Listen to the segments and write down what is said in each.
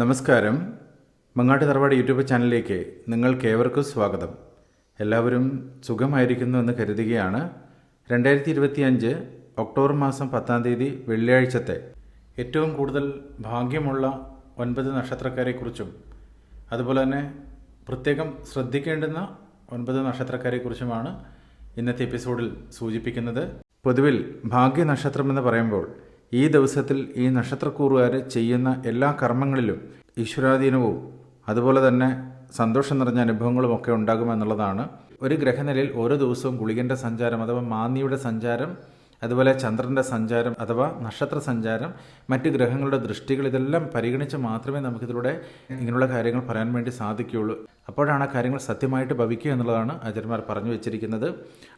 നമസ്കാരം. മങ്ങാട്ട് തറവാട് യൂട്യൂബ് ചാനലിലേക്ക് നിങ്ങൾക്കേവർക്കും സ്വാഗതം. എല്ലാവരും സുഖമായിരിക്കുന്നു എന്ന് കരുതുകയാണ്. രണ്ടായിരത്തി ഇരുപത്തിയഞ്ച് ഒക്ടോബർ മാസം പത്താം തീയതി വെള്ളിയാഴ്ചത്തെ ഏറ്റവും കൂടുതൽ ഭാഗ്യമുള്ള ഒൻപത് നക്ഷത്രക്കാരെക്കുറിച്ചും അതുപോലെ തന്നെ പ്രത്യേകം ശ്രദ്ധിക്കേണ്ടുന്ന ഒൻപത് നക്ഷത്രക്കാരെക്കുറിച്ചുമാണ് ഇന്നത്തെ എപ്പിസോഡിൽ സൂചിപ്പിക്കുന്നത്. പൊതുവിൽ ഭാഗ്യ നക്ഷത്രം എന്ന് പറയുമ്പോൾ ഈ ദിവസത്തിൽ ഈ നക്ഷത്രക്കൂറുകാർ ചെയ്യുന്ന എല്ലാ കർമ്മങ്ങളിലും ഈശ്വരാധീനവും അതുപോലെ തന്നെ സന്തോഷം നിറഞ്ഞ അനുഭവങ്ങളും ഒക്കെ ഉണ്ടാകുമെന്നുള്ളതാണ്. ഒരു ഗ്രഹനിലയിൽ ഓരോ ദിവസവും ഗുളികന്റെ സഞ്ചാരം അഥവാ മാന്നിയുടെ സഞ്ചാരം അതുപോലെ ചന്ദ്രന്റെ സഞ്ചാരം അഥവാ നക്ഷത്ര സഞ്ചാരം മറ്റ് ഗ്രഹങ്ങളുടെ ദൃഷ്ടികൾ ഇതെല്ലാം പരിഗണിച്ച് മാത്രമേ നമുക്കിതിലൂടെ ഇങ്ങനെയുള്ള കാര്യങ്ങൾ പറയാൻ വേണ്ടി സാധിക്കുകയുള്ളൂ. അപ്പോഴാണ് ആ കാര്യങ്ങൾ സത്യമായിട്ട് ഭവിക്കുക എന്നുള്ളതാണ് ആചാര്യന്മാർ പറഞ്ഞു വെച്ചിരിക്കുന്നത്.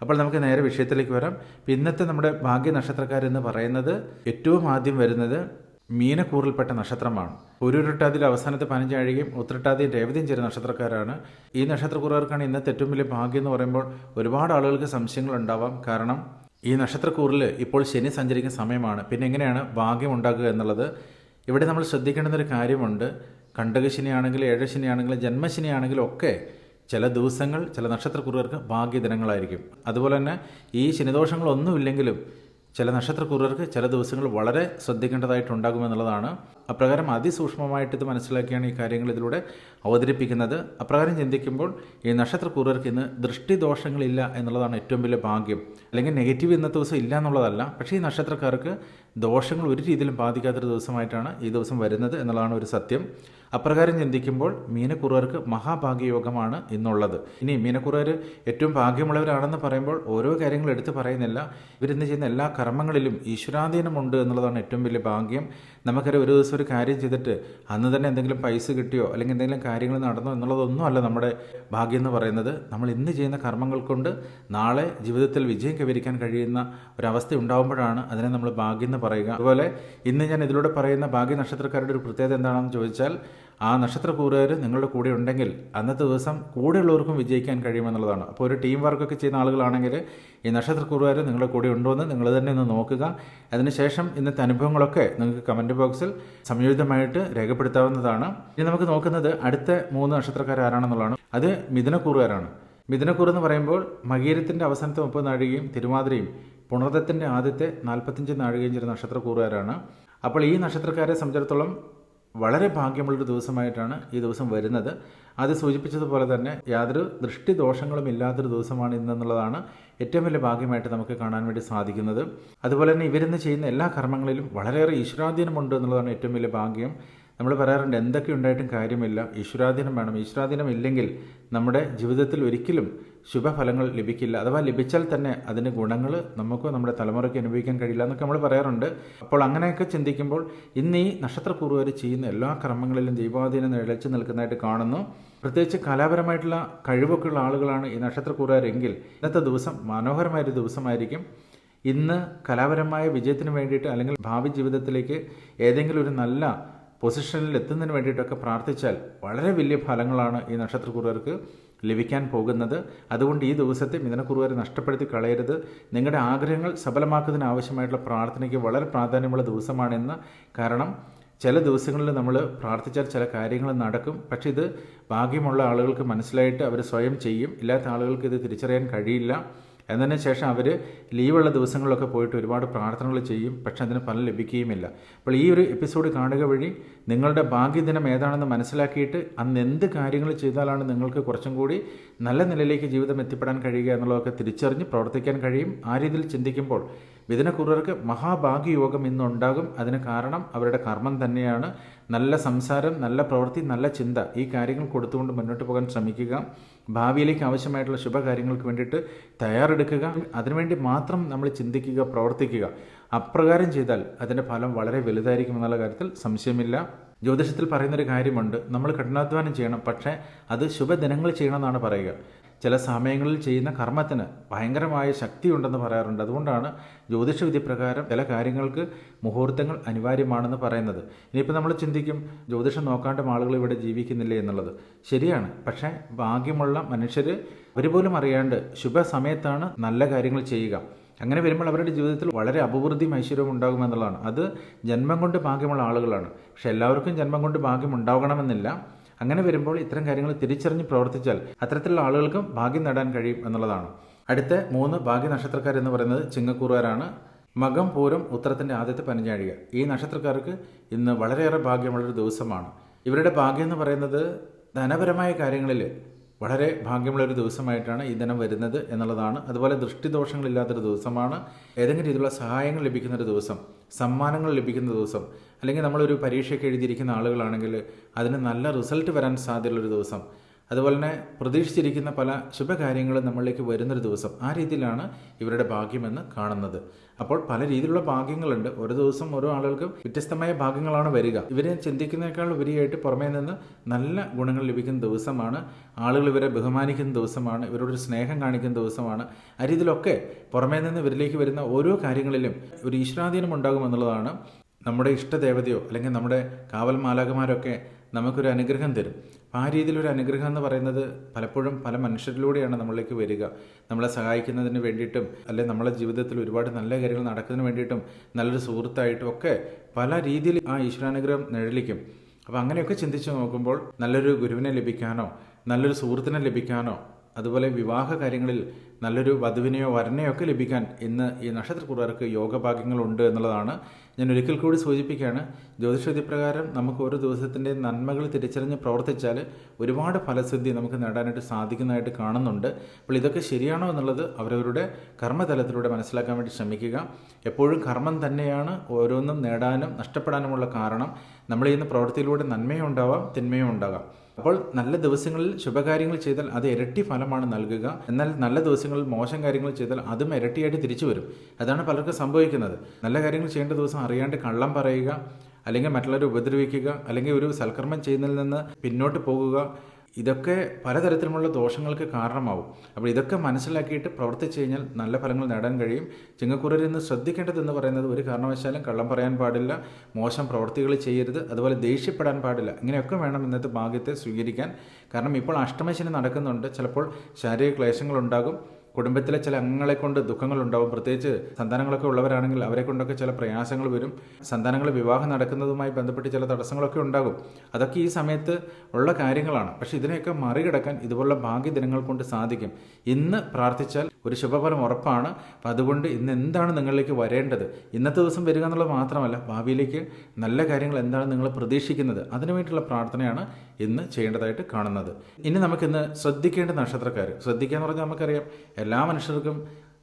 അപ്പോൾ നമുക്ക് നേരെ വിഷയത്തിലേക്ക് വരാം. ഇന്നത്തെ നമ്മുടെ ഭാഗ്യ നക്ഷത്രക്കാരെന്ന് പറയുന്നത് ഏറ്റവും ആദ്യം വരുന്നത് മീനക്കൂറിൽപ്പെട്ട നക്ഷത്രമാണ്. ഒരു ഒരുരുട്ടാതിൽ അവസാനത്തെ പതിനഞ്ചാഴികയും ഉത്രട്ടാതിയും രേവതിയും ചേരുന്ന നക്ഷത്രക്കാരാണ്. ഈ നക്ഷത്രക്കൂറുകാർക്കാണ് ഇന്നത്തെ ഏറ്റവും വലിയ ഭാഗ്യം എന്ന് പറയുമ്പോൾ ഒരുപാട് ആളുകൾക്ക് സംശയങ്ങൾ ഉണ്ടാവാം. കാരണം ഈ നക്ഷത്രക്കൂറിൽ ഇപ്പോൾ ശനി സഞ്ചരിക്കുന്ന സമയമാണ്. പിന്നെ എങ്ങനെയാണ് ഭാഗ്യം ഉണ്ടാക്കുക എന്നുള്ളത്? ഇവിടെ നമ്മൾ ശ്രദ്ധിക്കേണ്ട ഒരു കാര്യമുണ്ട്. കണ്ടകശനിയാണെങ്കിലും ഏഴശനിയാണെങ്കിലും ജന്മശനിയാണെങ്കിലും ഒക്കെ ചില ദിവസങ്ങൾ ചില നക്ഷത്രക്കുറുകർക്ക് ഭാഗ്യദിനങ്ങളായിരിക്കും. അതുപോലെ തന്നെ ഈ ശനിദോഷങ്ങളൊന്നുമില്ലെങ്കിലും ചില നക്ഷത്രക്കുറുകർക്ക് ചില ദിവസങ്ങൾ വളരെ ശ്രദ്ധിക്കേണ്ടതായിട്ടുണ്ടാകുമെന്നുള്ളതാണ്. അപ്രകാരം അതിസൂക്ഷ്മമായിട്ട് ഇത് മനസ്സിലാക്കിയാണ് ഈ കാര്യങ്ങൾ ഇതിലൂടെ അവതരിപ്പിക്കുന്നത്. അപ്രകാരം ചിന്തിക്കുമ്പോൾ ഈ നക്ഷത്രക്കുറുകർക്ക് ഇന്ന് ദൃഷ്ടിദോഷങ്ങളില്ല എന്നുള്ളതാണ് ഏറ്റവും വലിയ ഭാഗ്യം. അല്ലെങ്കിൽ നെഗറ്റീവ് ഇന്നത്തെ ദിവസം ഇല്ല എന്നുള്ളതല്ല. പക്ഷേ ഈ നക്ഷത്രക്കാർക്ക് ദോഷങ്ങൾ ഒരു രീതിയിലും ബാധിക്കാത്തൊരു ദിവസമായിട്ടാണ് ഈ ദിവസം വരുന്നത് എന്നുള്ളതാണ് ഒരു സത്യം. അപ്രകാരം ചിന്തിക്കുമ്പോൾ മീനക്കുറുകാർക്ക് മഹാഭാഗ്യയോഗമാണ് ഇന്നുള്ളത്. ഇനി മീനക്കുറുകാർ ഏറ്റവും ഭാഗ്യമുള്ളവരാണെന്ന് പറയുമ്പോൾ ഓരോ കാര്യങ്ങൾ എടുത്തു പറയുന്നില്ല. ഇവരിന്ന് ചെയ്യുന്ന എല്ലാ കർമ്മങ്ങളിലും ഈശ്വരാധീനമുണ്ട് എന്നുള്ളതാണ് ഏറ്റവും വലിയ ഭാഗ്യം. നമുക്കറിയാം ഒരു ദിവസം ഒരു കാര്യം ചെയ്തിട്ട് അന്ന് തന്നെ എന്തെങ്കിലും പൈസ കിട്ടിയോ അല്ലെങ്കിൽ എന്തെങ്കിലും കാര്യങ്ങൾ നടന്നോ എന്നുള്ളതൊന്നും അല്ല നമ്മുടെ ഭാഗ്യം എന്ന് പറയുന്നത്. നമ്മൾ ഇന്ന് ചെയ്യുന്ന കർമ്മങ്ങൾ കൊണ്ട് നാളെ ജീവിതത്തിൽ വിജയം കൈവരിക്കാൻ കഴിയുന്ന ഒരവസ്ഥ ഉണ്ടാകുമ്പോഴാണ് അതിനെ നമ്മൾ ഭാഗ്യം എന്ന് പറയുക. അതുപോലെ ഇന്ന് ഞാൻ ഇതിലൂടെ പറയുന്ന ഭാഗ്യ നക്ഷത്രക്കാരുടെ ഒരു പ്രത്യേകത എന്താണെന്ന് ചോദിച്ചാൽ ആ നക്ഷത്ര നക്ഷത്രക്കൂറുകാർ നിങ്ങളുടെ കൂടെ ഉണ്ടെങ്കിൽ അന്നത്തെ ദിവസം കൂടെയുള്ളവർക്കും വിജയിക്കാൻ കഴിയുമെന്നുള്ളതാണ്. അപ്പോൾ ഒരു ടീം വർക്കൊക്കെ ചെയ്യുന്ന ആളുകളാണെങ്കിൽ ഈ നക്ഷത്ര കൂടുകാർ നിങ്ങളുടെ കൂടെ ഉണ്ടോ എന്ന് നിങ്ങൾ തന്നെ ഒന്ന് നോക്കുക. അതിനുശേഷം ഇന്നത്തെ അനുഭവങ്ങളൊക്കെ നിങ്ങൾക്ക് കമന്റ് ബോക്സിൽ സംയോജിതമായിട്ട് രേഖപ്പെടുത്താവുന്നതാണ്. ഇനി നമുക്ക് നോക്കുന്നത് അടുത്ത മൂന്ന് നക്ഷത്രക്കാർ ആരാണെന്നുള്ളതാണ് അത് മിഥുനക്കൂറുകാരാണ്. മിഥുനക്കൂർ എന്ന് പറയുമ്പോൾ മകീരത്തിന്റെ അവസാനത്തെ മുപ്പത് നാഴികയും തിരുവാതിരയും പുണർദത്തിന്റെ ആദ്യത്തെ നാൽപ്പത്തഞ്ച് നാഴികയും ചേരുന്ന നക്ഷത്രക്കൂറുകാരാണ്. അപ്പോൾ ഈ നക്ഷത്രക്കാരെ സംബന്ധിച്ചിടത്തോളം വളരെ ഭാഗ്യമുള്ളൊരു ദിവസമായിട്ടാണ് ഈ ദിവസം വരുന്നത്. അത് സൂചിപ്പിച്ചതുപോലെ തന്നെ യാതൊരു ദൃഷ്ടിദോഷങ്ങളും ഇല്ലാത്തൊരു ദിവസമാണ് ഇന്നെന്നുള്ളതാണ് ഏറ്റവും വലിയ ഭാഗ്യമായിട്ട് നമുക്ക് കാണാൻ വേണ്ടി സാധിക്കുന്നത്. അതുപോലെ തന്നെ ഇവരിന്ന് ചെയ്യുന്ന എല്ലാ കർമ്മങ്ങളിലും വളരെയേറെ ഈശ്വരാധീനമുണ്ട് എന്നുള്ളതാണ് ഏറ്റവും വലിയ ഭാഗ്യം. നമ്മൾ പറയാറുണ്ട് എന്തൊക്കെ ഉണ്ടായിട്ടും കാര്യമില്ല. ഈശ്വരാധീനം വേണം. ഈശ്വരാധീനം ഇല്ലെങ്കിൽ നമ്മുടെ ജീവിതത്തിൽ ഒരിക്കലും ശുഭഫലങ്ങൾ ലഭിക്കില്ല. അഥവാ ലഭിച്ചാൽ തന്നെ അതിന്റെ ഗുണങ്ങൾ നമുക്ക് നമ്മുടെ തലമുറയ്ക്ക് അനുഭവിക്കാൻ കഴിയില്ല എന്നൊക്കെ നമ്മൾ പറയാറുണ്ട്. അപ്പോൾ അങ്ങനെയൊക്കെ ചിന്തിക്കുമ്പോൾ ഇന്ന് ഈ നക്ഷത്രപൂർവർ ചെയ്യുന്ന എല്ലാ കർമ്മങ്ങളിലും ദൈവാധീനം നിഴച്ചു നിൽക്കുന്നതായിട്ട് കാണുന്നു. പ്രത്യേകിച്ച് കലാപരമായിട്ടുള്ള കഴിവൊക്കെ ഉള്ള ആളുകളാണ് ഈ നക്ഷത്രക്കൂറുകാരെങ്കിൽ ഇന്നത്തെ ദിവസം മനോഹരമായൊരു ദിവസമായിരിക്കും. ഇന്ന് കലാപരമായ വിജയത്തിന് വേണ്ടിയിട്ട് അല്ലെങ്കിൽ ഭാവി ജീവിതത്തിലേക്ക് ഏതെങ്കിലും ഒരു നല്ല പൊസിഷനിൽ എത്തുന്നതിന് വേണ്ടിയിട്ടൊക്കെ പ്രാർത്ഥിച്ചാൽ വളരെ വലിയ ഫലങ്ങളാണ് ഈ നക്ഷത്രക്കുറുകാർക്ക് ലഭിക്കാൻ പോകുന്നത്. അതുകൊണ്ട് ഈ ദിവസത്തെ മിഥുനക്കുറുകാരെ നഷ്ടപ്പെടുത്തി കളയരുത്. നിങ്ങളുടെ ആഗ്രഹങ്ങൾ സഫലമാക്കുന്നതിന് ആവശ്യമായിട്ടുള്ള പ്രാർത്ഥനയ്ക്ക് വളരെ പ്രാധാന്യമുള്ള ദിവസമാണെന്ന് കാരണം ചില ദിവസങ്ങളിൽ നമ്മൾ പ്രാർത്ഥിച്ചാൽ ചില കാര്യങ്ങൾ നടക്കും. പക്ഷേ ഇത് ഭാഗ്യമുള്ള ആളുകൾക്ക് മനസ്സിലായിട്ട് അവർ സ്വയം ചെയ്യും. ഇല്ലാത്ത ആളുകൾക്ക് ഇത് തിരിച്ചറിയാൻ കഴിയില്ല. എന്നതിന് ശേഷം അവർ ലീവുള്ള ദിവസങ്ങളിലൊക്കെ പോയിട്ട് ഒരുപാട് പ്രാർത്ഥനകൾ ചെയ്യും പക്ഷെ അതിന് ഫലം ലഭിക്കുകയുമില്ല. അപ്പോൾ ഈ ഒരു എപ്പിസോഡ് കാണുക വഴി നിങ്ങളുടെ ഭാഗ്യദിനം ഏതാണെന്ന് മനസ്സിലാക്കിയിട്ട് അന്ന് എന്ത് കാര്യങ്ങൾ ചെയ്താലാണ് നിങ്ങൾക്ക് കുറച്ചും കൂടി നല്ല നിലയിലേക്ക് ജീവിതം എത്തിപ്പെടാൻ കഴിയുക എന്നുള്ളതൊക്കെ തിരിച്ചറിഞ്ഞ് പ്രവർത്തിക്കാൻ കഴിയും. ആ രീതിയിൽ ചിന്തിക്കുമ്പോൾ മിഥുനക്കുറർക്ക് മഹാഭാഗ്യയോഗം ഇന്നുണ്ടാകും. അതിന് കാരണം അവരുടെ കർമ്മം തന്നെയാണ്. നല്ല സംസാരം നല്ല പ്രവൃത്തി നല്ല ചിന്ത ഈ കാര്യങ്ങൾ കൊടുത്തുകൊണ്ട് മുന്നോട്ട് പോകാൻ ശ്രമിക്കുക. ഭാവിയിലേക്ക് ആവശ്യമായിട്ടുള്ള ശുഭകാര്യങ്ങൾക്ക് വേണ്ടിയിട്ട് തയ്യാറെടുക്കുക. അതിനുവേണ്ടി മാത്രം നമ്മൾ ചിന്തിക്കുക പ്രവർത്തിക്കുക. അപ്രകാരം ചെയ്താൽ അതിന്റെ ഫലം വളരെ വലുതായിരിക്കും എന്നുള്ള കാര്യത്തിൽ സംശയമില്ല. ജ്യോതിഷത്തിൽ പറയുന്നൊരു കാര്യമുണ്ട്. നമ്മൾ കഠിനാധ്വാനം ചെയ്യണം പക്ഷേ അത് ശുഭദിനങ്ങൾ ചെയ്യണമെന്നാണ് പറയുക. ചില സമയങ്ങളിൽ ചെയ്യുന്ന കർമ്മത്തിന് ഭയങ്കരമായ ശക്തിയുണ്ടെന്ന് പറയാറുണ്ട്. അതുകൊണ്ടാണ് ജ്യോതിഷവിധി പ്രകാരം ചില കാര്യങ്ങൾക്ക് മുഹൂർത്തങ്ങൾ അനിവാര്യമാണെന്ന് പറയുന്നത്. ഇനിയിപ്പോൾ നമ്മൾ ചിന്തിക്കും ജ്യോതിഷം നോക്കാണ്ട് ആളുകൾ ഇവിടെ ജീവിക്കുന്നില്ലേ എന്നുള്ളത്. ശരിയാണ്. പക്ഷേ ഭാഗ്യമുള്ള മനുഷ്യർ അവർ പോലും അറിയാണ്ട് ശുഭസമയത്താണ് നല്ല കാര്യങ്ങൾ ചെയ്യുക. അങ്ങനെ വരുമ്പോൾ അവരുടെ ജീവിതത്തിൽ വളരെ അഭിവൃദ്ധിയും ഐശ്വര്യവും ഉണ്ടാകുമെന്നുള്ളതാണ് അത് ജന്മം കൊണ്ട് ഭാഗ്യമുള്ള ആളുകളാണ്. പക്ഷെ എല്ലാവർക്കും ജന്മം കൊണ്ട് ഭാഗ്യം ഉണ്ടാകണമെന്നില്ല. അങ്ങനെ വരുമ്പോൾ ഇത്തരം കാര്യങ്ങൾ തിരിച്ചറിഞ്ഞ് പ്രവർത്തിച്ചാൽ അത്തരത്തിലുള്ള ആളുകൾക്കും ഭാഗ്യം നേടാൻ കഴിയും എന്നുള്ളതാണ്. അടുത്ത മൂന്ന് ഭാഗ്യ നക്ഷത്രക്കാർ എന്ന് പറയുന്നത് ചിങ്ങക്കൂറുകാരാണ്. മകം പൂരം ഉത്തരത്തിന്റെ ആദ്യത്തെ പതിനഞ്ചാഴിക ഈ നക്ഷത്രക്കാർക്ക് ഇന്ന് വളരെയേറെ ഭാഗ്യമുള്ളൊരു ദിവസമാണ്. ഇവരുടെ ഭാഗ്യം എന്ന് പറയുന്നത് ധനപരമായ കാര്യങ്ങളിൽ വളരെ ഭാഗ്യമുള്ളൊരു ദിവസമായിട്ടാണ് ഈ ദിനം വരുന്നത് എന്നുള്ളതാണ്. അതുപോലെ ദൃഷ്ടിദോഷങ്ങളില്ലാത്തൊരു ദിവസമാണ്. ഏതെങ്കിലും രീതിയിലുള്ള സഹായങ്ങൾ ലഭിക്കുന്ന ഒരു ദിവസം സമ്മാനങ്ങൾ ലഭിക്കുന്ന ദിവസം അല്ലെങ്കിൽ നമ്മളൊരു പരീക്ഷയൊക്കെ എഴുതിയിരിക്കുന്ന ആളുകളാണെങ്കിൽ അതിന് നല്ല റിസൾട്ട് വരാൻ സാധ്യതയുള്ളൊരു ദിവസം. അതുപോലെ തന്നെ പ്രതീക്ഷിച്ചിരിക്കുന്ന പല ശുഭകാര്യങ്ങളും നമ്മളിലേക്ക് വരുന്നൊരു ദിവസം. ആ രീതിയിലാണ് ഇവരുടെ ഭാഗ്യമെന്ന് കാണുന്നത്. അപ്പോൾ പല രീതിയിലുള്ള ഭാഗ്യങ്ങളുണ്ട്. ഓരോ ദിവസം ഓരോ ആളുകൾക്കും വ്യത്യസ്തമായ ഭാഗ്യങ്ങളാണ് വരിക. ഇവരെ ചിന്തിക്കുന്നതിനേക്കാൾ ഉപരിയായിട്ട് പുറമേ നിന്ന് നല്ല ഗുണങ്ങൾ ലഭിക്കുന്ന ദിവസമാണ്. ആളുകൾ ഇവരെ ബഹുമാനിക്കുന്ന ദിവസമാണ്. ഇവരോട് സ്നേഹം കാണിക്കുന്ന ദിവസമാണ്. ആ രീതിയിലൊക്കെ പുറമേ നിന്ന് ഇവരിലേക്ക് വരുന്ന ഓരോ കാര്യങ്ങളിലും ഒരു ഈശ്വരാധീനം ഉണ്ടാകുമെന്നുള്ളതാണ് നമ്മുടെ ഇഷ്ടദേവതയോ അല്ലെങ്കിൽ നമ്മുടെ കാവൽ മാലാകമാരൊക്കെ നമുക്കൊരു അനുഗ്രഹം തരും. ആ രീതിയിലൊരു അനുഗ്രഹം എന്ന് പറയുന്നത് പലപ്പോഴും പല മനുഷ്യരിലൂടെയാണ് നമ്മളിലേക്ക് വരിക. നമ്മളെ സഹായിക്കുന്നതിന് വേണ്ടിയിട്ടും അല്ലെങ്കിൽ നമ്മളെ ജീവിതത്തിൽ ഒരുപാട് നല്ല കാര്യങ്ങൾ നടക്കുന്നതിന് വേണ്ടിയിട്ടും നല്ലൊരു സുഹൃത്തായിട്ടും ഒക്കെ പല രീതിയിൽ ആ ഈശ്വരാനുഗ്രഹം നിഴലിക്കും അപ്പോൾ അങ്ങനെയൊക്കെ ചിന്തിച്ച് നോക്കുമ്പോൾ നല്ലൊരു ഗുരുവിനെ ലഭിക്കാനോ നല്ലൊരു സുഹൃത്തിനെ ലഭിക്കാനോ അതുപോലെ വിവാഹ കാര്യങ്ങളിൽ നല്ലൊരു വധുവിനെയോ വരനെയോ ഒക്കെ ലഭിക്കാൻ ഇന്ന് ഈ നക്ഷത്രക്കുറവർക്ക് യോഗഭാഗ്യങ്ങളുണ്ട് എന്നുള്ളതാണ് ഞാൻ ഒരിക്കൽ കൂടി സൂചിപ്പിക്കുകയാണ്. ജ്യോതിഷവിധി പ്രകാരം നമുക്ക് ഓരോ ദിവസത്തിന്റെ നന്മകൾ തിരിച്ചറിഞ്ഞ് പ്രവർത്തിച്ചാൽ ഒരുപാട് ഫലസിദ്ധി നമുക്ക് നേടാനായിട്ട് സാധിക്കുന്നതായിട്ട് കാണുന്നുണ്ട്. അപ്പോൾ ഇതൊക്കെ ശരിയാണോ എന്നുള്ളത് അവരവരുടെ കർമ്മതലത്തിലൂടെ മനസ്സിലാക്കാൻ വേണ്ടി ശ്രമിക്കുക. എപ്പോഴും കർമ്മം തന്നെയാണ് ഓരോന്നും നേടാനും നഷ്ടപ്പെടാനുമുള്ള കാരണം. നമ്മൾ ചെയ്യുന്ന പ്രവൃത്തിയിലൂടെ നന്മയും ഉണ്ടാവാം തിന്മയും ഉണ്ടാകാം അപ്പോൾ നല്ല ദിവസങ്ങളിൽ ശുഭകാര്യങ്ങൾ ചെയ്താൽ അത് ഇരട്ടി ഫലമാണ് നൽകുക. എന്നാൽ നല്ല ദിവസങ്ങളിൽ മോശം കാര്യങ്ങൾ ചെയ്താൽ അതും ഇരട്ടിയായിട്ട് തിരിച്ചു വരും. അതാണ് പലർക്കും സംഭവിക്കുന്നത്. നല്ല കാര്യങ്ങൾ ചെയ്യേണ്ട ദിവസം അറിയാണ്ട് കള്ളം പറയുക അല്ലെങ്കിൽ മറ്റുള്ളവരെ ഉപദ്രവിക്കുക അല്ലെങ്കിൽ ഒരു സൽക്കർമ്മം ചെയ്യുന്നതിൽ നിന്ന് പിന്നോട്ട് പോകുക ഇതൊക്കെ പലതരത്തിലുമുള്ള ദോഷങ്ങൾക്ക് കാരണമാവും. അപ്പോൾ ഇതൊക്കെ മനസ്സിലാക്കിയിട്ട് പ്രവർത്തിച്ചു കഴിഞ്ഞാൽ നല്ല ഫലങ്ങൾ നേടാൻ കഴിയും. ചിങ്ങക്കുറരിൽ നിന്ന് ശ്രദ്ധിക്കേണ്ടതെന്ന് പറയുന്നത് ഒരു കാരണവശാലും കള്ളം പറയാൻ പാടില്ല മോശം പ്രവർത്തികൾ ചെയ്യരുത് അതുപോലെ ദേഷ്യപ്പെടാൻ പാടില്ല. ഇങ്ങനെയൊക്കെ വേണം ഇന്നത്തെ ഭാഗ്യത്തെ സ്വീകരിക്കാൻ. കാരണം ഇപ്പോൾ അഷ്ടമശനി നടക്കുന്നുണ്ട്. ചിലപ്പോൾ ശാരീരിക ക്ലേശങ്ങളുണ്ടാകും. കുടുംബത്തിലെ ചില അംഗങ്ങളെ കൊണ്ട് ദുഃഖങ്ങൾ ഉണ്ടാവും പ്രത്യേകിച്ച് സന്താനങ്ങളൊക്കെ ഉള്ളവരാണെങ്കിൽ അവരെ കൊണ്ടൊക്കെ ചില പ്രയാസങ്ങൾ വരും. സന്താനങ്ങൾ വിവാഹം നടക്കുന്നതുമായി ബന്ധപ്പെട്ട് ചില തടസ്സങ്ങളൊക്കെ ഉണ്ടാകും. അതൊക്കെ ഈ സമയത്ത് ഉള്ള കാര്യങ്ങളാണ്. പക്ഷെ ഇതിനെയൊക്കെ മറികടക്കാൻ ഇതുപോലുള്ള ഭാഗ്യദിനങ്ങൾ കൊണ്ട് സാധിക്കും. ഇന്ന് പ്രാർത്ഥിച്ചാൽ ഒരു ശുഭഫലം ഉറപ്പാണ്. അപ്പം അതുകൊണ്ട് ഇന്ന് എന്താണ് നിങ്ങളിലേക്ക് വരേണ്ടത്? ഇന്നത്തെ ദിവസം വരിക എന്നുള്ളത് മാത്രമല്ല ഭാവിയിലേക്ക് നല്ല കാര്യങ്ങൾ എന്താണ് നിങ്ങൾ പ്രതീക്ഷിക്കുന്നത് അതിനുവേണ്ടിയുള്ള പ്രാർത്ഥനയാണ് ഇന്ന് ചെയ്യേണ്ടതായിട്ട് കാണുന്നത്. ഇനി നമുക്കിന്ന് ശ്രദ്ധിക്കേണ്ട നക്ഷത്രക്കാർ ശ്രദ്ധിക്കുക എന്ന് പറഞ്ഞാൽ നമുക്കറിയാം എല്ലാ മനുഷ്യർക്കും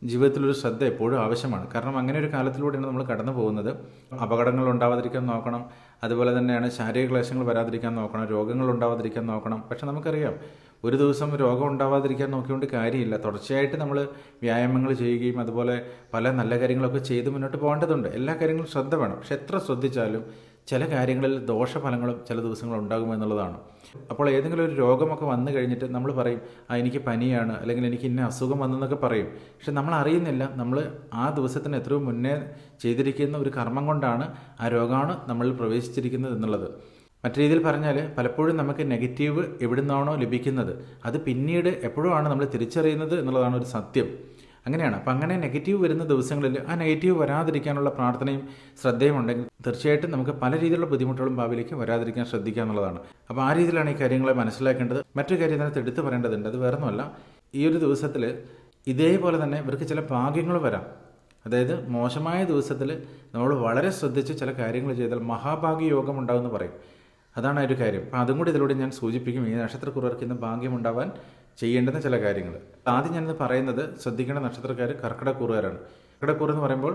ജീവിതത്തിലൊരു ശ്രദ്ധ എപ്പോഴും ആവശ്യമാണ്. കാരണം അങ്ങനെ ഒരു കാലത്തിലൂടെയാണ് നമ്മൾ കടന്നു പോകുന്നത്. അപകടങ്ങൾ ഉണ്ടാവാതിരിക്കാൻ നോക്കണം. അതുപോലെ തന്നെയാണ് ശാരീരിക ക്ലേശങ്ങൾ വരാതിരിക്കാൻ നോക്കണം. രോഗങ്ങൾ ഉണ്ടാവാതിരിക്കാൻ നോക്കണം. പക്ഷെ നമുക്കറിയാം ഒരു ദിവസം രോഗം ഉണ്ടാവാതിരിക്കാൻ നോക്കിക്കൊണ്ട് കാര്യമില്ല. തുടർച്ചയായിട്ട് നമ്മൾ വ്യായാമങ്ങൾ ചെയ്യുകയും അതുപോലെ പല നല്ല കാര്യങ്ങളൊക്കെ ചെയ്ത് മുന്നോട്ട് പോകേണ്ടതുണ്ട്. എല്ലാ കാര്യങ്ങളും ശ്രദ്ധ വേണം. പക്ഷെ എത്ര ശ്രദ്ധിച്ചാലും ചില കാര്യങ്ങളിൽ ദോഷഫലങ്ങളും ചില ദിവസങ്ങൾ ഉണ്ടാകുമെന്നുള്ളതാണ് അപ്പോൾ ഏതെങ്കിലും ഒരു രോഗമൊക്കെ വന്നു കഴിഞ്ഞിട്ട് നമ്മൾ പറയും ആ എനിക്ക് പനിയാണ് അല്ലെങ്കിൽ എനിക്ക് ഇന്ന അസുഖം വന്നെന്നൊക്കെ പറയും. പക്ഷെ നമ്മൾ അറിയുന്നില്ല. നമ്മൾ ആ ദിവസത്തിന് എത്രയോ മുന്നേ ചെയ്തിരിക്കുന്ന ഒരു കർമ്മം കൊണ്ടാണ് ആ രോഗമാണ് നമ്മളിൽ പ്രവേശിച്ചിരിക്കുന്നത് എന്നുള്ളത്. മറ്റു രീതിയിൽ പറഞ്ഞാൽ പലപ്പോഴും നമുക്ക് നെഗറ്റീവ് എവിടുന്നാണോ ലഭിക്കുന്നത്. അത് പിന്നീട് എപ്പോഴുമാണ് നമ്മൾ തിരിച്ചറിയുന്നത് എന്നുള്ളതാണ് ഒരു സത്യം. അങ്ങനെയാണ്. അപ്പം അങ്ങനെ നെഗറ്റീവ് വരുന്ന ദിവസങ്ങളിൽ ആ നെഗറ്റീവ് വരാതിരിക്കാനുള്ള പ്രാർത്ഥനയും ശ്രദ്ധയും ഉണ്ടെങ്കിൽ തീർച്ചയായിട്ടും നമുക്ക് പല രീതിയിലുള്ള ബുദ്ധിമുട്ടുകളും ഭാവിയിലേക്ക് വരാതിരിക്കാൻ ശ്രദ്ധിക്കുക എന്നുള്ളതാണ് അപ്പോൾ ആ രീതിയിലാണ് ഈ കാര്യങ്ങളെ മനസ്സിലാക്കേണ്ടത്. മറ്റു കാര്യം ഇതിനകത്ത് എടുത്തു പറയേണ്ടതുണ്ട്. അത് വേറൊന്നുമല്ല. ഈ ഒരു ദിവസത്തിൽ ഇതേപോലെ തന്നെ ഇവർക്ക് ചില ഭാഗ്യങ്ങൾ വരാം. അതായത് മോശമായ ദിവസത്തിൽ നമ്മൾ വളരെ ശ്രദ്ധിച്ച് ചില കാര്യങ്ങൾ ചെയ്താൽ മഹാഭാഗ്യ യോഗം ഉണ്ടാകുമെന്ന് പറയും. അതാണ് ഒരു കാര്യം. അപ്പം അതും കൂടി ഇതിലൂടെ ഞാൻ സൂചിപ്പിക്കും. ഈ നക്ഷത്രക്കുറവർക്ക് ഇന്ന് ഭാഗ്യമുണ്ടാവാൻ ചെയ്യേണ്ടുന്ന ചില കാര്യങ്ങൾ. ആദ്യം ഞാനിത് പറയുന്നത് ശ്രദ്ധിക്കേണ്ട നക്ഷത്രക്കാർ കർക്കിടക്കൂറുകാരാണ്. കർക്കിടക്കൂർ എന്ന് പറയുമ്പോൾ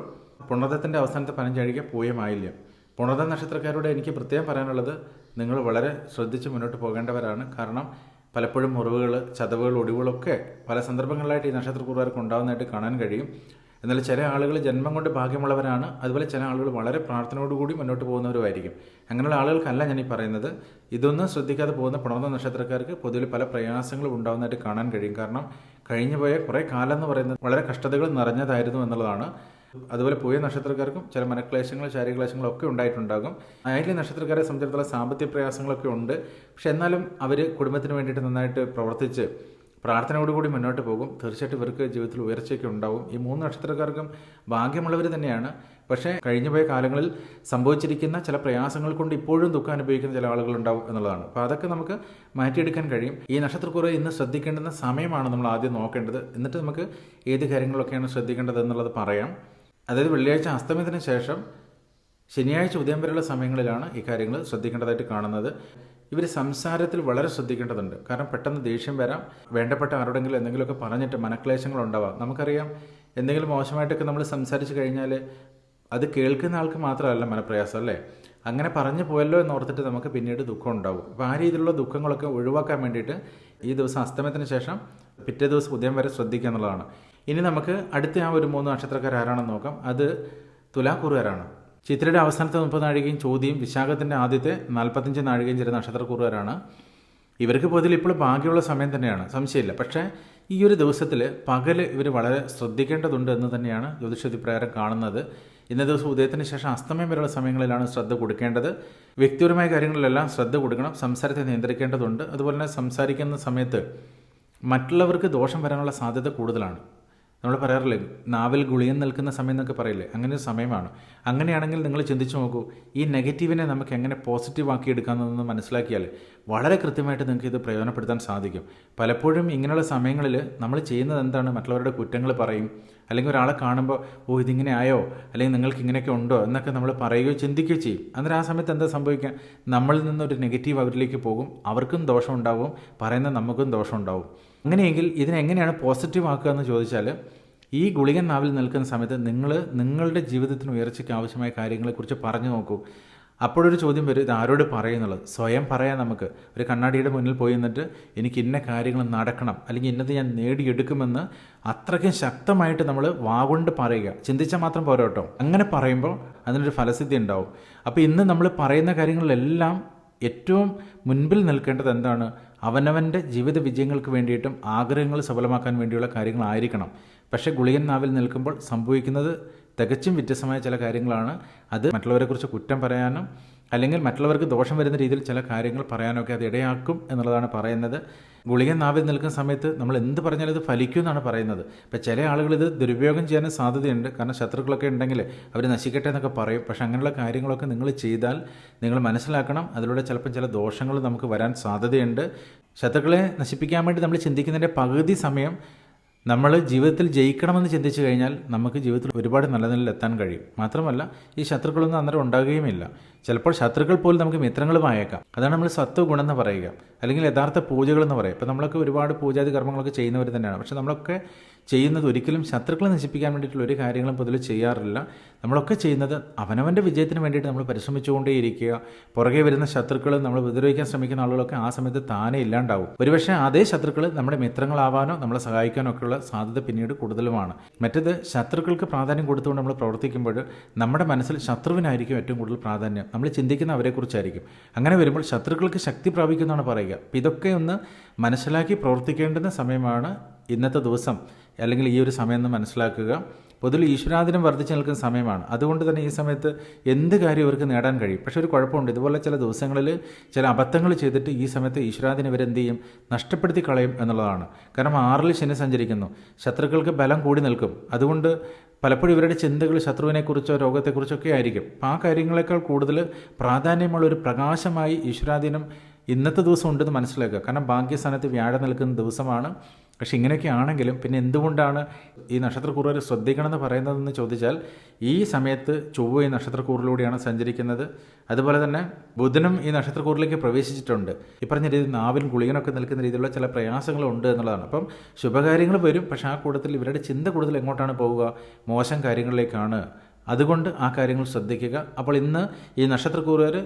പുണർദത്തിന്റെ അവസാനത്തെ പതിനഞ്ചഴിക പൂയമായില്യം പുണർദ നക്ഷത്രക്കാരോട് എനിക്ക് പ്രത്യേകം പറയാനുള്ളത് നിങ്ങൾ വളരെ ശ്രദ്ധിച്ച് മുന്നോട്ട് പോകേണ്ടവരാണ്. കാരണം പലപ്പോഴും മുറിവുകൾ ചതവുകൾ ഒടിവുകളൊക്കെ പല സന്ദർഭങ്ങളിലായിട്ട് ഈ നക്ഷത്രക്കൂറുകാർക്ക് ഉണ്ടാകുന്നതായിട്ട് കാണാൻ കഴിയും. എന്നാൽ ചില ആളുകൾ ജന്മം കൊണ്ട് ഭാഗ്യമുള്ളവരാണ്. അതുപോലെ ചില ആളുകൾ വളരെ പ്രാർത്ഥനയോടുകൂടി മുന്നോട്ട് പോകുന്നവരുമായിരിക്കും. അങ്ങനെയുള്ള ആളുകൾക്കല്ല ഞാൻ ഈ പറയുന്നത്. ഇതൊന്നും ശ്രദ്ധിക്കാതെ പോകുന്ന പുണർന്ന നക്ഷത്രക്കാർക്ക് പൊതുവിൽ പല പ്രയാസങ്ങളും ഉണ്ടാകുന്നതായിട്ട് കാണാൻ കഴിയും. കാരണം കഴിഞ്ഞു പോയ കുറേ കാലം എന്ന് പറയുന്നത് വളരെ കഷ്ടതകൾ നിറഞ്ഞതായിരുന്നു എന്നുള്ളതാണ്. അതുപോലെ പോയ നക്ഷത്രക്കാർക്കും ചില മനക്ലേശങ്ങൾ ശാരീരിക ക്ലേശങ്ങളും ഒക്കെ ഉണ്ടായിട്ടുണ്ടാകും. അയലി നക്ഷത്രക്കാരെ സംബന്ധിച്ചിടത്തോളം സാമ്പത്തിക പ്രയാസങ്ങളൊക്കെ ഉണ്ട്. പക്ഷെ എന്നാലും അവർ കുടുംബത്തിന് വേണ്ടിയിട്ട് നന്നായിട്ട് പ്രവർത്തിച്ച് പ്രാർത്ഥനയോടുകൂടി മുന്നോട്ട് പോകും. തീർച്ചയായിട്ടും ഇവർക്ക് ജീവിതത്തിൽ ഉയർച്ചയൊക്കെ ഉണ്ടാവും. ഈ മൂന്ന് നക്ഷത്രക്കാർക്കും ഭാഗ്യമുള്ളവർ തന്നെയാണ്. പക്ഷേ കഴിഞ്ഞുപോയ കാലങ്ങളിൽ സംഭവിച്ചിരിക്കുന്ന ചില പ്രയാസങ്ങൾ കൊണ്ട് ഇപ്പോഴും ദുഃഖം അനുഭവിക്കുന്ന ചില ആളുകളുണ്ടാവും എന്നുള്ളതാണ്. അപ്പോൾ അതൊക്കെ നമുക്ക് മാറ്റിയെടുക്കാൻ കഴിയും. ഈ നക്ഷത്രക്കുറ ഇന്ന് ശ്രദ്ധിക്കേണ്ടുന്ന സമയമാണ് നമ്മൾ ആദ്യം നോക്കേണ്ടത്. എന്നിട്ട് നമുക്ക് ഏത് കാര്യങ്ങളൊക്കെയാണ് ശ്രദ്ധിക്കേണ്ടത് എന്നുള്ളത് പറയാം. അതായത് വെള്ളിയാഴ്ച അസ്തമയത്തിന് ശേഷം ശനിയാഴ്ച ഉദയം വരെയുള്ള സമയങ്ങളിലാണ് ഈ കാര്യങ്ങൾ ശ്രദ്ധിക്കേണ്ടതായിട്ട് കാണുന്നത്. ഇവർ സംസാരത്തിൽ വളരെ ശ്രദ്ധിക്കേണ്ടതുണ്ട്. കാരണം പെട്ടെന്ന് ദേഷ്യം വരാം. വേണ്ടപ്പെട്ട ആരോടെങ്കിലും എന്തെങ്കിലുമൊക്കെ പറഞ്ഞിട്ട് മനക്ലേശങ്ങൾ ഉണ്ടാവാം നമുക്കറിയാം എന്തെങ്കിലും മോശമായിട്ടൊക്കെ നമ്മൾ സംസാരിച്ചു കഴിഞ്ഞാൽ അത് കേൾക്കുന്ന ആൾക്ക് മാത്രമല്ല മനപ്രയാസം അല്ലേ? അങ്ങനെ പറഞ്ഞു പോയല്ലോ എന്ന് ഓർത്തിട്ട് നമുക്ക് പിന്നീട് ദുഃഖം ഉണ്ടാവും. അപ്പോൾ ആ രീതിയിലുള്ള ദുഃഖങ്ങളൊക്കെ ഒഴിവാക്കാൻ വേണ്ടിയിട്ട് ഈ ദിവസം അസ്തമയത്തിന് ശേഷം പിറ്റേ ദിവസം ഉദയം വരെ ശ്രദ്ധിക്കുക എന്നുള്ളതാണ്. ഇനി നമുക്ക് അടുത്ത ആ ഒരു മൂന്ന് നക്ഷത്രക്കാർ ആരാണെന്ന് നോക്കാം. അത് തുലാക്കൂറുകാരാണ്. ചിത്രയുടെ അവസാനത്തെ മുപ്പത് നാഴികയും ചോദ്യം വിശാഖത്തിന്റെ ആദ്യത്തെ നാൽപ്പത്തഞ്ച് നാഴികയും ചില നക്ഷത്രക്കൂറുകാരാണ്. ഇവർക്ക് പൊതുവിൽ ഇപ്പോൾ ഭാഗ്യമുള്ള സമയം തന്നെയാണ്. സംശയമില്ല. പക്ഷേ ഈ ഒരു ദിവസത്തിൽ പകൽ ഇവർ വളരെ ശ്രദ്ധിക്കേണ്ടതുണ്ട് എന്ന് തന്നെയാണ് ജ്യോതിഷവിപ്രകാരം കാണുന്നത്. ഇന്നേ ദിവസം ഉദയത്തിന് ശേഷം അസ്തമയം വരെയുള്ള സമയങ്ങളിലാണ് ശ്രദ്ധ കൊടുക്കേണ്ടത്. വ്യക്തിപരമായ കാര്യങ്ങളിലെല്ലാം ശ്രദ്ധ കൊടുക്കണം സംസാരത്തെ നിയന്ത്രിക്കേണ്ടതുണ്ട്. അതുപോലെ തന്നെ സംസാരിക്കുന്ന സമയത്ത് മറ്റുള്ളവർക്ക് ദോഷം വരാനുള്ള സാധ്യത കൂടുതലാണ്. നമ്മൾ പറയാറില്ലേ നാവിൽ ഗുളിയൻ നിൽക്കുന്ന സമയം എന്നൊക്കെ പറയില്ലേ? അങ്ങനെ ഒരു സമയമാണ്. അങ്ങനെയാണെങ്കിൽ നിങ്ങൾ ചിന്തിച്ചു നോക്കൂ ഈ നെഗറ്റീവിനെ നമുക്ക് എങ്ങനെ പോസിറ്റീവ് ആക്കി എടുക്കാമെന്നൊന്ന് മനസ്സിലാക്കിയാൽ വളരെ കൃത്യമായിട്ട് നിങ്ങൾക്ക് ഇത് പ്രയോജനപ്പെടുത്താൻ സാധിക്കും. പലപ്പോഴും ഇങ്ങനെയുള്ള സമയങ്ങളിൽ നമ്മൾ ചെയ്യുന്നത് എന്താണ്? മറ്റുള്ളവരുടെ കുറ്റങ്ങൾ പറയും. അല്ലെങ്കിൽ ഒരാളെ കാണുമ്പോൾ ഓ ഇതിങ്ങനെ ആയോ? അല്ലെങ്കിൽ നിങ്ങൾക്ക് ഇങ്ങനെയൊക്കെ ഉണ്ടോ? എന്നൊക്കെ നമ്മൾ പറയുകയോ ചിന്തിക്കുകയോ ചെയ്യും. അന്നേരം ആ സമയത്ത് എന്താ സംഭവിക്കുക? നമ്മളിൽ നിന്നൊരു നെഗറ്റീവ് അവരിലേക്ക് പോകും. അവർക്കും ദോഷം ഉണ്ടാവും പറയുന്ന നമുക്കും ദോഷം ഉണ്ടാവും അങ്ങനെയെങ്കിൽ ഇതിനെങ്ങനെയാണ് പോസിറ്റീവ് ആക്കുക എന്ന് ചോദിച്ചാൽ ഈ ഗുളികൻ നാവിൽ നിൽക്കുന്ന സമയത്ത് നിങ്ങൾ നിങ്ങളുടെ ജീവിതത്തിന് ഉയർച്ചയ്ക്ക് ആവശ്യമായ കാര്യങ്ങളെക്കുറിച്ച് പറഞ്ഞു നോക്കൂ. അപ്പോഴൊരു ചോദ്യം വരും ഇത് ആരോട് പറയുന്നുള്ളത് സ്വയം പറയാം നമുക്ക്. ഒരു കണ്ണാടിയുടെ മുന്നിൽ പോയി നിന്നിട്ട് എനിക്ക് ഇന്ന കാര്യങ്ങൾ നടക്കണം അല്ലെങ്കിൽ ഇന്നത് ഞാൻ നേടിയെടുക്കുമെന്ന് അത്രയ്ക്കും ശക്തമായിട്ട് നമ്മൾ വാഗൊണ്ട് പറയുക. ചിന്തിച്ചാൽ മാത്രം പോരാ കേട്ടോ. അങ്ങനെ പറയുമ്പോൾ അതിനൊരു ഫലസിദ്ധി ഉണ്ടാവും. അപ്പോൾ ഇന്ന് നമ്മൾ പറയുന്ന കാര്യങ്ങളിലെല്ലാം ഏറ്റവും മുൻപിൽ നിൽക്കേണ്ടത് എന്താണ്? അവനവന്റെ ജീവിത വിജയങ്ങൾക്ക് വേണ്ടിയിട്ടും ആഗ്രഹങ്ങൾ സഫലമാക്കാൻ വേണ്ടിയുള്ള കാര്യങ്ങളായിരിക്കണം. പക്ഷേ ഗുളികൻ നാവിൽ നിൽക്കുമ്പോൾ സംഭവിക്കുന്നത് തികച്ചും വ്യത്യസ്തമായ ചില കാര്യങ്ങളാണ്. അത് മറ്റുള്ളവരെക്കുറിച്ച് കുറ്റം പറയാനും അല്ലെങ്കിൽ മറ്റുള്ളവർക്ക് ദോഷം വരുന്ന രീതിയിൽ ചില കാര്യങ്ങൾ പറയാനൊക്കെ അത് ഇടയാക്കും എന്നുള്ളതാണ് പറയുന്നത്. ഗുളിക നാവിൽ നിൽക്കുന്ന സമയത്ത് നമ്മൾ എന്ത് പറഞ്ഞാലും ഇത് ഫലിക്കും എന്നാണ് പറയുന്നത്. ഇപ്പം ചില ആളുകൾ ഇത് ദുരുപയോഗം ചെയ്യാനും സാധ്യതയുണ്ട്. കാരണം ശത്രുക്കളൊക്കെ ഉണ്ടെങ്കിൽ അവർ നശിക്കട്ടെ എന്നൊക്കെ പറയും. പക്ഷേ അങ്ങനെയുള്ള കാര്യങ്ങളൊക്കെ നിങ്ങൾ ചെയ്താൽ നിങ്ങൾ മനസ്സിലാക്കണം. അതിലൂടെ ചിലപ്പം ചില ദോഷങ്ങൾ നമുക്ക് വരാൻ സാധ്യതയുണ്ട്. ശത്രുക്കളെ നശിപ്പിക്കാൻ വേണ്ടി നമ്മൾ ചിന്തിക്കുന്നതിന്റെ പകുതി സമയം നമ്മൾ ജീവിതത്തിൽ ജയിക്കണമെന്ന് ചിന്തിച്ചു കഴിഞ്ഞാൽ നമുക്ക് ജീവിതത്തിൽ ഒരുപാട് നല്ല നിലയിൽ എത്താൻ കഴിയും. മാത്രമല്ല ഈ ശത്രുക്കളൊന്നും അന്നേരം ഉണ്ടാകുകയുമില്ല. ചിലപ്പോൾ ശത്രുക്കൾ പോലും നമുക്ക് മിത്രങ്ങളുമായേക്കാം അതാണ് നമ്മൾ സത്വ ഗുണം എന്ന് പറയുക. അല്ലെങ്കിൽ യഥാർത്ഥ പൂജകൾ എന്ന് പറയും ഇപ്പം നമ്മളൊക്കെ ഒരുപാട് പൂജാതി കർമ്മങ്ങളൊക്കെ ചെയ്യുന്നവർ തന്നെയാണ്. പക്ഷെ നമ്മളൊക്കെ ചെയ്യുന്നത് ഒരിക്കലും ശത്രുക്കളെ നശിപ്പിക്കാൻ വേണ്ടിയിട്ടുള്ള ഒരു കാര്യങ്ങളും പൊതുവെ ചെയ്യാറില്ല. നമ്മളൊക്കെ ചെയ്യുന്നത് അവനവന്റെ വിജയത്തിന് വേണ്ടിയിട്ട് നമ്മൾ പരിശ്രമിച്ചുകൊണ്ടേയിരിക്കുക. പുറകെ വരുന്ന ശത്രുക്കൾ നമ്മൾ ഉപദ്രവിക്കാൻ ശ്രമിക്കുന്ന ആളുകളൊക്കെ ആ സമയത്ത് താനെ ഇല്ലാണ്ടാവും. ഒരുപക്ഷെ അതേ ശത്രുക്കൾ നമ്മുടെ മിത്രങ്ങളാവാനോ നമ്മളെ സഹായിക്കാനോ ഒക്കെയുള്ള സാധ്യത പിന്നീട് കൂടുതലുമാണ്. മറ്റത് ശത്രുക്കൾക്ക് പ്രാധാന്യം കൊടുത്തുകൊണ്ട് നമ്മൾ പ്രവർത്തിക്കുമ്പോൾ നമ്മുടെ മനസ്സിൽ ശത്രുവിനായിരിക്കും ഏറ്റവും കൂടുതൽ പ്രാധാന്യം. നമ്മൾ ചിന്തിക്കുന്ന അവരെക്കുറിച്ചായിരിക്കും. അങ്ങനെ വരുമ്പോൾ ശത്രുക്കൾക്ക് ശക്തി പ്രാപിക്കുന്നതാണ് പറയുക. അപ്പം ഇതൊക്കെ ഒന്ന് മനസ്സിലാക്കി പ്രവർത്തിക്കേണ്ടുന്ന സമയമാണ് ഇന്നത്തെ ദിവസം. അല്ലെങ്കിൽ ഈ ഒരു സമയം എന്ന് മനസ്സിലാക്കുക. പൊതുവെ ഈശ്വരാധീനം വർദ്ധിച്ചു നിൽക്കുന്ന സമയമാണ്. അതുകൊണ്ട് തന്നെ ഈ സമയത്ത് എന്ത് കാര്യം ഇവർക്ക് നേടാൻ കഴിയും? പക്ഷേ ഒരു കുഴപ്പമുണ്ട്. ഇതുപോലെ ചില ദിവസങ്ങളിൽ ചില അബദ്ധങ്ങൾ ചെയ്തിട്ട് ഈ സമയത്ത് ഈശ്വരാധീനം ഇവരെന്ത് ചെയ്യും? നഷ്ടപ്പെടുത്തി കളയും എന്നുള്ളതാണ്. കാരണം ആറിൽ ശനി സഞ്ചരിക്കുന്നു. ശത്രുക്കൾക്ക് ബലം കൂടി നിൽക്കും. അതുകൊണ്ട് പലപ്പോഴും ഇവരുടെ ചിന്തകൾ ശത്രുവിനെക്കുറിച്ചോ രോഗത്തെക്കുറിച്ചൊക്കെ ആയിരിക്കും. അപ്പം ആ കാര്യങ്ങളെക്കാൾ കൂടുതൽ പ്രാധാന്യമുള്ള ഒരു പ്രകാശമായി ഈശ്വരാധീനം ഇന്നത്തെ ദിവസം ഉണ്ടെന്ന് മനസ്സിലാക്കുക. കാരണം ഭാഗ്യസ്ഥാനത്ത് വ്യാഴം നിൽക്കുന്ന ദിവസമാണ്. പക്ഷെ ഇങ്ങനെയൊക്കെ ആണെങ്കിലും പിന്നെ എന്തുകൊണ്ടാണ് ഈ നക്ഷത്രക്കൂറുകാർ ശ്രദ്ധിക്കണമെന്ന് പറയുന്നതെന്ന് ചോദിച്ചാൽ ഈ സമയത്ത് ചൊവ്വ ഈ നക്ഷത്രക്കൂറിലൂടെയാണ് സഞ്ചരിക്കുന്നത്. അതുപോലെ തന്നെ ബുധനും ഈ നക്ഷത്രക്കൂറിലേക്ക് പ്രവേശിച്ചിട്ടുണ്ട്. ഈ പറഞ്ഞ രീതിയിൽ നാവിലും ഗുളികനൊക്കെ നിൽക്കുന്ന രീതിയിലുള്ള ചില പ്രയാസങ്ങളുണ്ട് എന്നുള്ളതാണ്. അപ്പം ശുഭകാര്യങ്ങൾ വരും പക്ഷേ ആ കൂട്ടത്തിൽ ഇവരുടെ ചിന്ത കൂടുതൽ എങ്ങോട്ടാണ് പോവുക? മോശം കാര്യങ്ങളിലേക്കാണ്. അതുകൊണ്ട് ആ കാര്യങ്ങൾ ശ്രദ്ധിക്കുക. അപ്പോൾ ഇന്ന് ഈ നക്ഷത്രക്കൂറുകാർ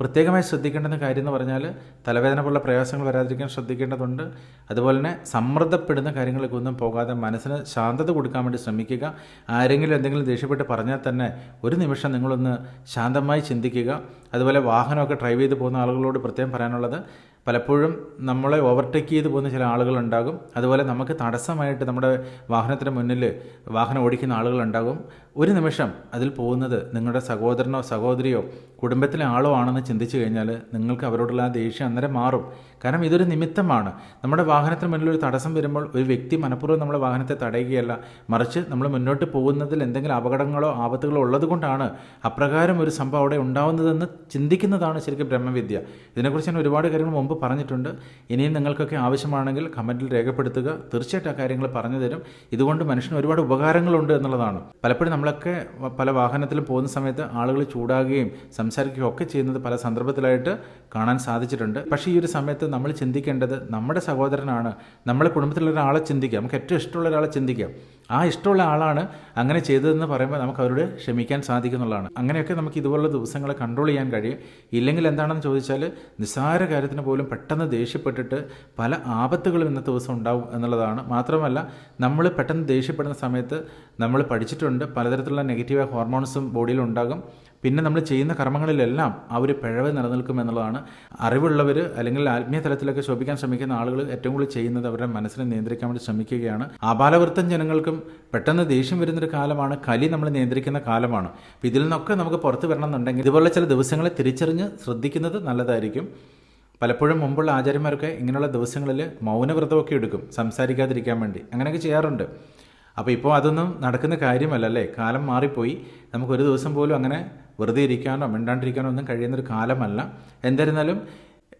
പ്രത്യേകമായി ശ്രദ്ധിക്കേണ്ടുന്ന കാര്യം എന്ന് പറഞ്ഞാൽ തലവേദന പോലുള്ള പ്രയാസങ്ങൾ വരാതിരിക്കാൻ ശ്രദ്ധിക്കേണ്ടതുണ്ട്. അതുപോലെ തന്നെ സമ്മർദ്ദപ്പെടുന്ന കാര്യങ്ങളിലേക്ക് ഒന്നും പോകാതെ മനസ്സിന് ശാന്തത കൊടുക്കാൻ വേണ്ടി ശ്രമിക്കുക. ആരെങ്കിലും എന്തെങ്കിലും ദേഷ്യപ്പെട്ട് പറഞ്ഞാൽ തന്നെ ഒരു നിമിഷം നിങ്ങളൊന്ന് ശാന്തമായി ചിന്തിക്കുക. അതുപോലെ വാഹനമൊക്കെ ഡ്രൈവ് ചെയ്ത് പോകുന്ന ആളുകളോട് പ്രത്യേകം പറയാനുള്ളത് പലപ്പോഴും നമ്മളെ ഓവർടേക്ക് ചെയ്ത് പോകുന്ന ചില ആളുകളുണ്ടാകും. അതുപോലെ നമുക്ക് തടസ്സമായിട്ട് നമ്മുടെ വാഹനത്തിന് മുന്നിൽ വാഹനം ഓടിക്കുന്ന ആളുകളുണ്ടാകും. ഒരു നിമിഷം അതിൽ പോകുന്നത് നിങ്ങളുടെ സഹോദരനോ സഹോദരിയോ കുടുംബത്തിലെ ആളോ ആണെന്ന് ചിന്തിച്ചു കഴിഞ്ഞാൽ നിങ്ങൾക്ക് അവരോടുള്ള ആ ദേഷ്യം അന്നേരം മാറും. കാരണം ഇതൊരു നിമിത്തമാണ്. നമ്മുടെ വാഹനത്തിന് മുന്നിൽ ഒരു തടസ്സം വരുമ്പോൾ ഒരു വ്യക്തി മനഃപൂർവം നമ്മുടെ വാഹനത്തെ തടയുകയല്ല. മറിച്ച് നമ്മൾ മുന്നോട്ട് പോകുന്നതിൽ എന്തെങ്കിലും അപകടങ്ങളോ ആപത്തുകളോ ഉള്ളതുകൊണ്ടാണ് അപ്രകാരം ഒരു സംഭവം അവിടെ ഉണ്ടാവുന്നതെന്ന് ചിന്തിക്കുന്നതാണ് ശരിക്കും ബ്രഹ്മവിദ്യ. ഇതിനെക്കുറിച്ച് ഞാൻ ഒരുപാട് കാര്യങ്ങൾ മുമ്പ് പറഞ്ഞിട്ടുണ്ട്. ഇനിയും നിങ്ങൾക്കൊക്കെ ആവശ്യമാണെങ്കിൽ കമന്റിൽ രേഖപ്പെടുത്തുക. തീർച്ചയായിട്ടും ആ കാര്യങ്ങൾ പറഞ്ഞു തരും. ഇതുകൊണ്ട് മനുഷ്യന് ഒരുപാട് ഉപകാരങ്ങളുണ്ട് എന്നുള്ളതാണ്. പലപ്പോഴും നമ്മളൊക്കെ പല വാഹനത്തിൽ പോകുന്ന സമയത്ത് ആളുകൾ ചൂടാകുകയും സംസാരിക്കുകയും ഒക്കെ ചെയ്യുന്നത് പല സന്ദർഭത്തിലായിട്ട് കാണാൻ സാധിച്ചിട്ടുണ്ട്. പക്ഷേ ഈ ഒരു സമയത്ത് നമ്മൾ ചിന്തിക്കേണ്ടത് നമ്മുടെ സഹോദരനാണ്. നമ്മുടെ കുടുംബത്തിലുള്ള ഒരാളെ ചിന്തിക്കാം നമുക്ക് ഏറ്റവും ഇഷ്ടമുള്ള ഒരാളെ ചിന്തിക്കാം ആ ഇഷ്ടമുള്ള ആളാണ് അങ്ങനെ ചെയ്തതെന്ന് പറയുമ്പോൾ നമുക്ക് അവരോട് ക്ഷമിക്കാൻ സാധിക്കുന്നുള്ളതാണ്. അങ്ങനെയൊക്കെ നമുക്ക് ഇതുപോലുള്ള ദിവസങ്ങളെ കൺട്രോൾ ചെയ്യാൻ കഴിയും. ഇല്ലെങ്കിൽ എന്താണെന്ന് ചോദിച്ചാൽ നിസ്സാര കാര്യത്തിന് പോലും പെട്ടെന്ന് ദേഷ്യപ്പെട്ടിട്ട് പല ആപത്തുകളും ഇന്നത്തെ ദിവസം ഉണ്ടാവും എന്നുള്ളതാണ്. മാത്രമല്ല നമ്മൾ പെട്ടെന്ന് ദേഷ്യപ്പെടുന്ന സമയത്ത് നമ്മൾ പഠിച്ചിട്ടുണ്ട്. പലതരത്തിലുള്ള നെഗറ്റീവ് ഹോർമോൺസും ബോഡിയിൽ ഉണ്ടാകും. പിന്നെ നമ്മൾ ചെയ്യുന്ന കർമ്മങ്ങളിലെല്ലാം ആ ഒരു പിഴവ് നിലനിൽക്കും എന്നുള്ളതാണ്. അറിവുള്ളവർ അല്ലെങ്കിൽ ആത്മീയ തലത്തിലൊക്കെ ശോഭിക്കാൻ ശ്രമിക്കുന്ന ആളുകൾ ഏറ്റവും കൂടുതൽ ചെയ്യുന്നത് അവരുടെ മനസ്സിനെ നിയന്ത്രിക്കാൻ വേണ്ടി ശ്രമിക്കുകയാണ്. ആപാലവൃത്തം ജനങ്ങൾക്കും പെട്ടെന്ന് ദേഷ്യം വരുന്നൊരു കാലമാണ്. കലി നമ്മൾ നിയന്ത്രിക്കുന്ന കാലമാണ്. അപ്പോൾ ഇതിൽ നിന്നൊക്കെ നമുക്ക് പുറത്ത് വരണം എന്നുണ്ടെങ്കിൽ ഇതുപോലെ ചില ദിവസങ്ങളെ തിരിച്ചറിഞ്ഞ് ശ്രദ്ധിക്കുന്നത് നല്ലതായിരിക്കും. പലപ്പോഴും മുമ്പുള്ള ആചാര്യന്മാരൊക്കെ ഇങ്ങനെയുള്ള ദിവസങ്ങളിൽ മൗനവ്രതമൊക്കെ എടുക്കും. സംസാരിക്കാതിരിക്കാൻ വേണ്ടി അങ്ങനെയൊക്കെ ചെയ്യാറുണ്ട്. അപ്പോൾ ഇപ്പോൾ അതൊന്നും നടക്കുന്ന കാര്യമല്ല അല്ലേ കാലം മാറിപ്പോയി. നമുക്കൊരു ദിവസം പോലും അങ്ങനെ വെറുതെ ഇരിക്കാനോ മിണ്ടാണ്ടിരിക്കാനോ ഒന്നും കഴിയുന്നൊരു കാലമല്ല. എന്നിരുന്നാലും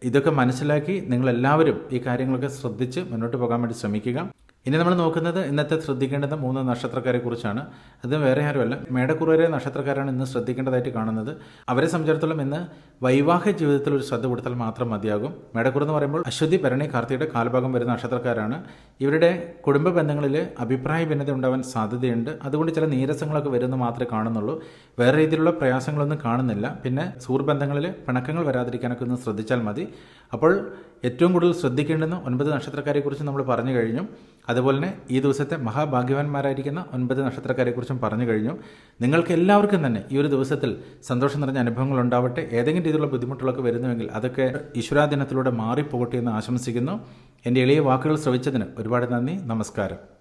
ഇതൊക്കെ മനസ്സിലാക്കി നിങ്ങളെല്ലാവരും ഈ കാര്യങ്ങളൊക്കെ ശ്രദ്ധിച്ച് മുന്നോട്ട് പോകാൻ വേണ്ടി ശ്രമിക്കുക. ഇനി നമ്മൾ നോക്കുന്നത് ഇന്നത്തെ ശ്രദ്ധിക്കേണ്ടുന്ന മൂന്ന് നക്ഷത്രക്കാരെ കുറിച്ചാണ്. അത് വേറെ ആരുമല്ല. മേടക്കുറവരെ നക്ഷത്രക്കാരാണ് ഇന്ന് ശ്രദ്ധിക്കേണ്ടതായിട്ട് കാണുന്നത്. അവരെ സംബന്ധിച്ചിടത്തോളം ഇന്ന് വൈവാഹിക ജീവിതത്തിൽ ഒരു ശ്രദ്ധ കൊടുത്താൽ മാത്രം മതിയാകും. മേടക്കുറ എന്ന് പറയുമ്പോൾ അശ്വതി ഭരണി കാർത്തിയുടെ കാൽഭാഗം വരുന്ന നക്ഷത്രക്കാരാണ്. ഇവരുടെ കുടുംബ ബന്ധങ്ങളിൽ അഭിപ്രായ ഭിന്നത ഉണ്ടാവാൻ സാധ്യതയുണ്ട്. അതുകൊണ്ട് ചില നീരസങ്ങളൊക്കെ വരുന്നത് മാത്രമേ കാണുന്നുള്ളൂ. വേറെ രീതിയിലുള്ള പ്രയാസങ്ങളൊന്നും കാണുന്നില്ല. പിന്നെ സുഹൃബന്ധങ്ങളിൽ പിണക്കങ്ങൾ വരാതിരിക്കാനൊക്കെ ഒന്ന് ശ്രദ്ധിച്ചാൽ മതി. അപ്പോൾ ഏറ്റവും കൂടുതൽ ശ്രദ്ധിക്കേണ്ടുന്ന ഒൻപത് നക്ഷത്രക്കാരെക്കുറിച്ച് നമ്മൾ പറഞ്ഞു കഴിഞ്ഞു. അതുപോലെ തന്നെ ഈ ദിവസത്തെ മഹാഭാഗ്യവാന്മാരായിരിക്കുന്ന ഒൻപത് നക്ഷത്രക്കാരെക്കുറിച്ചും പറഞ്ഞു കഴിഞ്ഞു. നിങ്ങൾക്ക് എല്ലാവർക്കും തന്നെ ഈ ഒരു ദിവസത്തിൽ സന്തോഷം നിറഞ്ഞ അനുഭവങ്ങൾ ഉണ്ടാവട്ടെ. ഏതെങ്കിലും രീതിയിലുള്ള ബുദ്ധിമുട്ടുകളൊക്കെ വരുന്നുവെങ്കിൽ അതൊക്കെ ഈശ്വരാദിനത്തിലൂടെ മാറിപ്പോകട്ടെ എന്ന് ആശംസിക്കുന്നു. എന്റെ എളിയ വാക്കുകൾ ശ്രവിച്ചതിന് ഒരുപാട് നന്ദി. നമസ്കാരം.